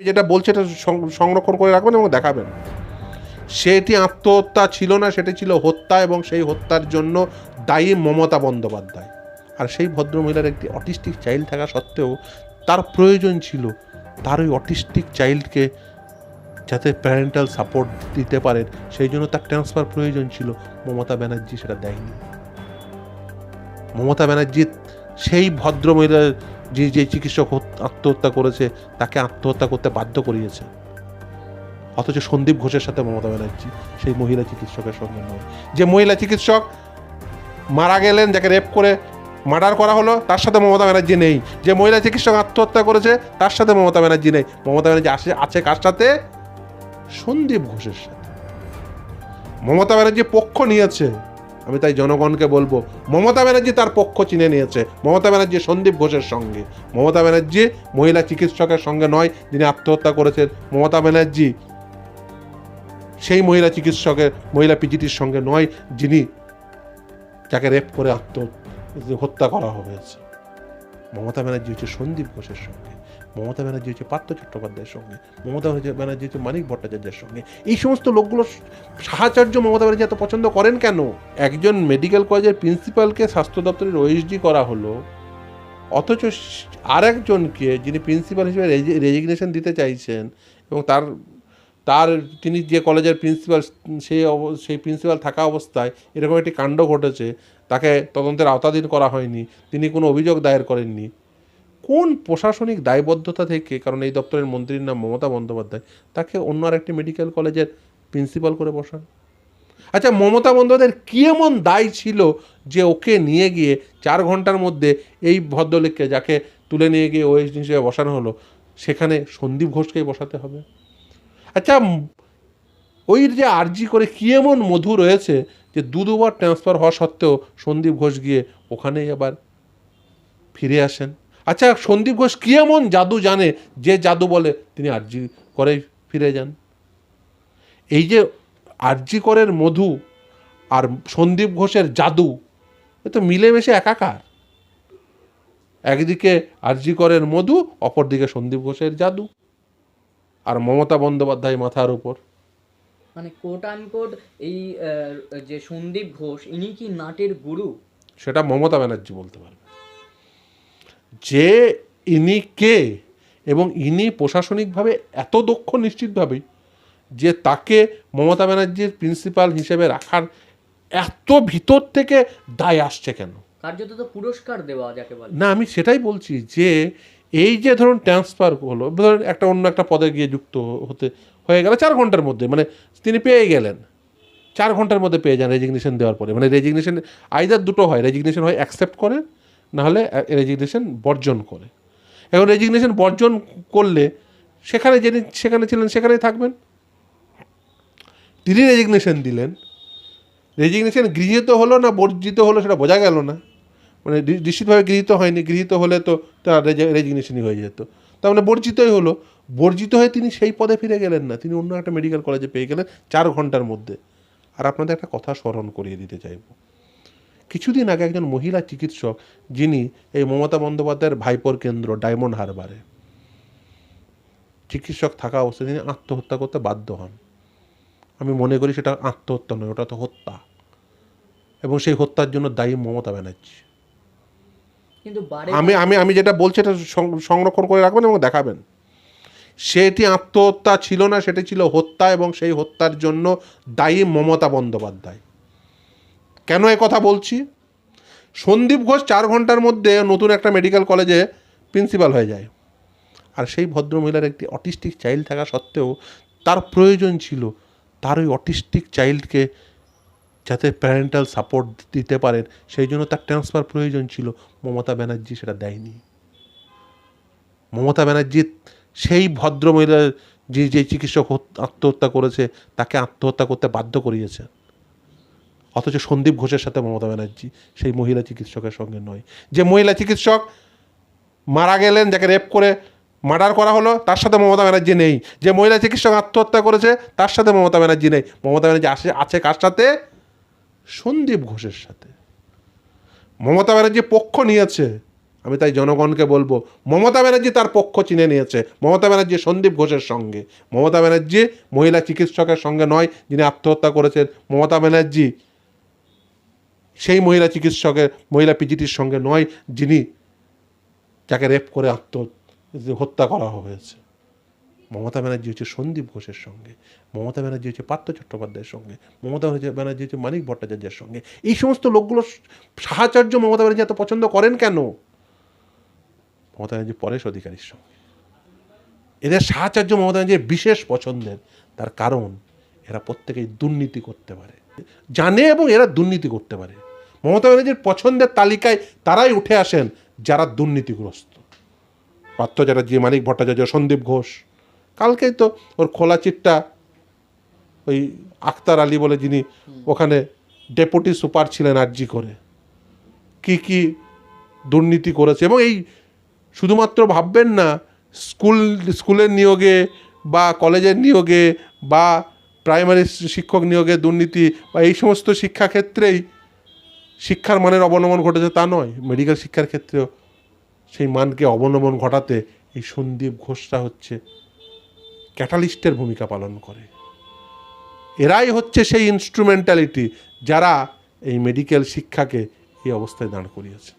যেটা বলছে এটা সংরক্ষণ করে রাখবেন এবং দেখাবেন। সেটি আত্মহত্যা ছিল না, সেটি ছিল হত্যা এবং সেই হত্যার জন্য দায়ী মমতা বন্দ্যোপাধ্যায়। আর সেই ভদ্রমহিলার একটি অটিস্টিক চাইল্ড থাকা সত্ত্বেও তার প্রয়োজন ছিল তার ওই অটিস্টিক চাইল্ডকে যাতে প্যারেন্টাল সাপোর্ট দিতে পারেন সেই জন্য তার ট্রান্সফার প্রয়োজন ছিল। মমতা ব্যানার্জি সেটা দেয়নি। মমতা ব্যানার্জি সেই ভদ্রমহিলা যে যে চিকিৎসক হত- আত্মহত্যা করেছে, তাকে আত্মহত্যা করতে বাধ্য করিয়েছে। অথচ সন্দীপ ঘোষের সাথে মমতা ব্যানার্জি, সেই মহিলা চিকিৎসকের সঙ্গে নয়। যে মহিলা চিকিৎসক মারা গেলেন, যাকে রেপ করে মার্ডার করা হলো, তার সাথে মমতা ব্যানার্জি নেই। যে মহিলা চিকিৎসক আত্মহত্যা করেছে, তার সাথে মমতা ব্যানার্জি নেই। মমতা ব্যানার্জি আসে আছে কার সাথে? সন্দীপ ঘোষের সাথে। মমতা ব্যানার্জি পক্ষ নিয়েছে। আমি তাই জনগণকে বলব, মমতা ব্যানার্জি তার পক্ষ চিনে নিয়েছে। মমতা ব্যানার্জি সন্দীপ ঘোষের সঙ্গে। মমতা ব্যানার্জি মহিলা চিকিৎসকের সঙ্গে নয়, যিনি আত্মহত্যা করেছেন। মমতা ব্যানার্জি সেই মহিলা চিকিৎসকের, মহিলা পিজিটির সঙ্গে নয়, যিনি যাকে রেপ করে আত্ম হত্যা করা হয়েছে। মমতা ব্যানার্জি হচ্ছে সন্দীপ ঘোষের সঙ্গে, মমতা ব্যানার্জি হচ্ছে পার্থ চট্টোপাধ্যায়ের সঙ্গে, মমতা ব্যানার্জি- হচ্ছে মানিক ভট্টাচার্যের সঙ্গে। এই সমস্ত লোকগুলো সাহাচার্য মমতা ব্যানার্জি এত পছন্দ করেন কেন? একজন মেডিকেল কলেজের প্রিন্সিপালকে স্বাস্থ্য দপ্তরের ওএসডি করা হলো, অথচ আর একজনকে যিনি প্রিন্সিপাল হিসেবে রেজিগনেশন দিতে চাইছেন এবং তার তার তিনি যে কলেজের প্রিন্সিপাল, সেই সেই প্রিন্সিপাল থাকা অবস্থায় এরকম একটি কাণ্ড ঘটেছে, তাকে তদন্তের আওতাধীন করা হয়নি, তিনি কোনো অভিযোগ দায়ের করেননি। কোন প্রশাসনিক দায়বদ্ধতা থেকে, কারণ এই দপ্তরের মন্ত্রীর নাম মমতা বন্দ্যোপাধ্যায়, তাকে অন্য আর একটি মেডিকেল কলেজের প্রিন্সিপাল করে বসান? আচ্ছা মমতা বন্দ্যোপাধ্যায়ের কী এমন দায় ছিল যে ওকে নিয়ে গিয়ে চার ঘণ্টার মধ্যে এই ভদ্রলোককে, যাকে তুলে নিয়ে গিয়ে ওয়েস্ট হিসেবে বসানো হলো, সেখানে সন্দীপ ঘোষকেই বসাতে হবে? আচ্ছা ওই যে আরজি করে কী এমন মধু রয়েছে যে দু দুবার ট্রান্সফার হওয়া সত্ত্বেও সন্দীপ ঘোষ গিয়ে ওখানেই আবার ফিরে আসেন? আচ্ছা সন্দীপ ঘোষ কী এমন জাদু জানে যে জাদু বলে তিনি আরজি করে ফিরে যান? এই যে আরজি করের মধু আর সন্দীপ ঘোষের জাদু, এ তো মিলেমিশে একাকার। একদিকে আরজি করের মধু, অপরদিকে সন্দীপ ঘোষের জাদু। আর মমতা বন্দ্যোপাধ্যায় মাথার উপর। মানে কোট আনকোট এই যে সন্দীপ ঘোষ ইনি কি নাটের গুরু? সেটা মমতা ব্যানার্জি বলতে পারবে। যে ইনি কে এবং ইনি প্রশাসনিকভাবে এত দক্ষ নিশ্চিতভাবেই যে তাকে মমতা ব্যানার্জির প্রিন্সিপাল হিসেবে রাখার এত ভিতর থেকে দায় আসছে কেন? কার্যত তো পুরস্কার দেওয়া যাকে বলে। না আমি সেটাই বলছি যে এই যে ধরুন ট্রান্সফার হলো, ধরুন একটা অন্য একটা পদে গিয়ে যুক্ত হতে, হয়ে গেল চার ঘণ্টার মধ্যে মানে তিনি পেয়ে গেলেন। চার ঘণ্টার মধ্যে পেয়ে যান রেজিগনেশন দেওয়ার পরে। মানে রেজিগনেশন আইদার দুটো হয় রেজিগনেশন হয় অ্যাকসেপ্ট করে, নাহলে রেজিগনেশন বর্জন করে। এখন রেজিগনেশন বর্জন করলে সেখানে যিনি, সেখানে ছিলেন, সেখানেই থাকবেন। তিনি রেজিগনেশন দিলেন। রেজিগনেশন গৃহীত হলো না বর্জিত হলো সেটা বোঝা গেল না। মানে নিশ্চিতভাবে গৃহীত হয়নি। গৃহীত হলে তো তার রেজিগনেশনই হয়ে যেত। তার মানে বর্জিতই হলো। বর্জিত হয়ে তিনি সেই পদে ফিরে গেলেন না। তিনি অন্য একটা মেডিকেল কলেজে পেয়ে গেলেন চার ঘণ্টার মধ্যে। আর আপনাদের একটা কথা স্মরণ করিয়ে দিতে চাইব। কিছুদিন আগে একজন মহিলা চিকিৎসক, যিনি এই মমতা বন্দ্যোপাধ্যায়ের ভাইপোর কেন্দ্র ডায়মন্ড হারবারে, চিকিৎসক থাকা অবস্থায় তিনি আত্মহত্যা করতে বাধ্য হন। আমি মনে করি সেটা আত্মহত্যা নয়, ওটা তো হত্যা। এবং সেই হত্যার জন্য দায়ী মমতা ব্যানার্জি। কিন্তু আমি আমি আমি যেটা বলছি এটা সংরক্ষণ করে রাখবেন এবং দেখাবেন। সেটি আত্মহত্যা ছিল না সেটি ছিল হত্যা এবং সেই হত্যার জন্য দায়ী মমতা বন্দ্যোপাধ্যায়। কেন এ কথা বলছি? সন্দীপ ঘোষ চার ঘণ্টার মধ্যে নতুন একটা মেডিকেল কলেজে প্রিন্সিপাল হয়ে যায়। আর সেই ভদ্রমহিলার একটি অটিস্টিক চাইল্ড থাকা সত্ত্বেও তার প্রয়োজন ছিল তার ওই অটিস্টিক চাইল্ডকে যাতে প্যারেন্টাল সাপোর্ট দিতে পারেন, সেই জন্য তার ট্রান্সফার প্রয়োজন ছিল। মমতা ব্যানার্জি সেটা দেয়নি। মমতা ব্যানার্জি সেই ভদ্রমহিলা যে যে চিকিৎসক হত- আত্মহত্যা করেছে, তাকে আত্মহত্যা করতে বাধ্য করিয়েছে। অথচ সন্দীপ ঘোষের সাথে মমতা ব্যানার্জি সেই মহিলা চিকিৎসকের সঙ্গে নয়। যে মহিলা চিকিৎসক মারা গেলেন, যাকে রেপ করে মার্ডার করা হলো, তার সাথে মমতা ব্যানার্জি নেই। যে মহিলা চিকিৎসক আত্মহত্যা করেছে, তার সাথে মমতা ব্যানার্জি নেই। মমতা ব্যানার্জি আসে, আছে কার সাথে? সন্দীপ ঘোষের সাথে। মমতা ব্যানার্জি পক্ষ নিয়েছে, আমি তাই জনগণকে বলব, মমতা ব্যানার্জি তার পক্ষ চিনে নিয়েছে, মমতা ব্যানার্জি সন্দীপ ঘোষের সঙ্গে। মমতা ব্যানার্জি মহিলা চিকিৎসকের সঙ্গে নয়, যিনি আত্মহত্যা করেছেন, মমতা ব্যানার্জি সেই মহিলা চিকিৎসকের, মহিলা পিজিটির সঙ্গে নয়, যিনি যাকে রেপ করে আত্ম হত্যা করা হয়েছে। মমতা ব্যানার্জি হচ্ছে সন্দীপ ঘোষের সঙ্গে, মমতা ব্যানার্জি হচ্ছে পার্থ চট্টোপাধ্যায়ের সঙ্গে, মমতা ব্যানার্জি হচ্ছে মানিক ভট্টাচার্যের সঙ্গে। এই সমস্ত লোকগুলো সাহাচার্য মমতা ব্যানার্জি এত পছন্দ করেন কেন? মমতা ব্যানার্জি পরেশ অধিকারীর সঙ্গে। এদের সাহাচার্য মমতা ব্যানার্জির বিশেষ পছন্দের, তার কারণ এরা প্রত্যেকেই দুর্নীতি করতে পারে। জানে এবং এরা দুর্নীতি করতে পারে। মমতা ব্যানার্জির পছন্দের তালিকায় তারাই উঠে আসেন যারা দুর্নীতিগ্রস্ত। পার্থ চ্যাটার্জি, মানিক ভট্টাচার্য, সন্দীপ ঘোষ কালকেই তো ওর খোলা চিটটা ওই আখতার আলী বলে যিনি ওখানে ডেপুটি সুপার ছিলেন আরজি করে। কি কি দুর্নীতি করেছে এবং এই শুধুমাত্র ভাববেন না স্কুল স্কুলের নিয়োগে বা কলেজের নিয়োগে বা প্রাইমারি শিক্ষক নিয়োগে দুর্নীতি বা এই সমস্ত শিক্ষাক্ষেত্রেই শিক্ষার মানের অবনমন ঘটেছে তা নয় মেডিকেল শিক্ষার ক্ষেত্রেও সেই মানকে অবনমন ঘটাতে এই সন্দীপ ঘোষরা হচ্ছে। ক্যাটালিস্টের ভূমিকা পালন করে। এরাই হচ্ছে সেই ইনস্ট্রুমেন্টালিটি যারা এই মেডিকেল শিক্ষাকে এই অবস্থায় দাঁড় করিয়েছে।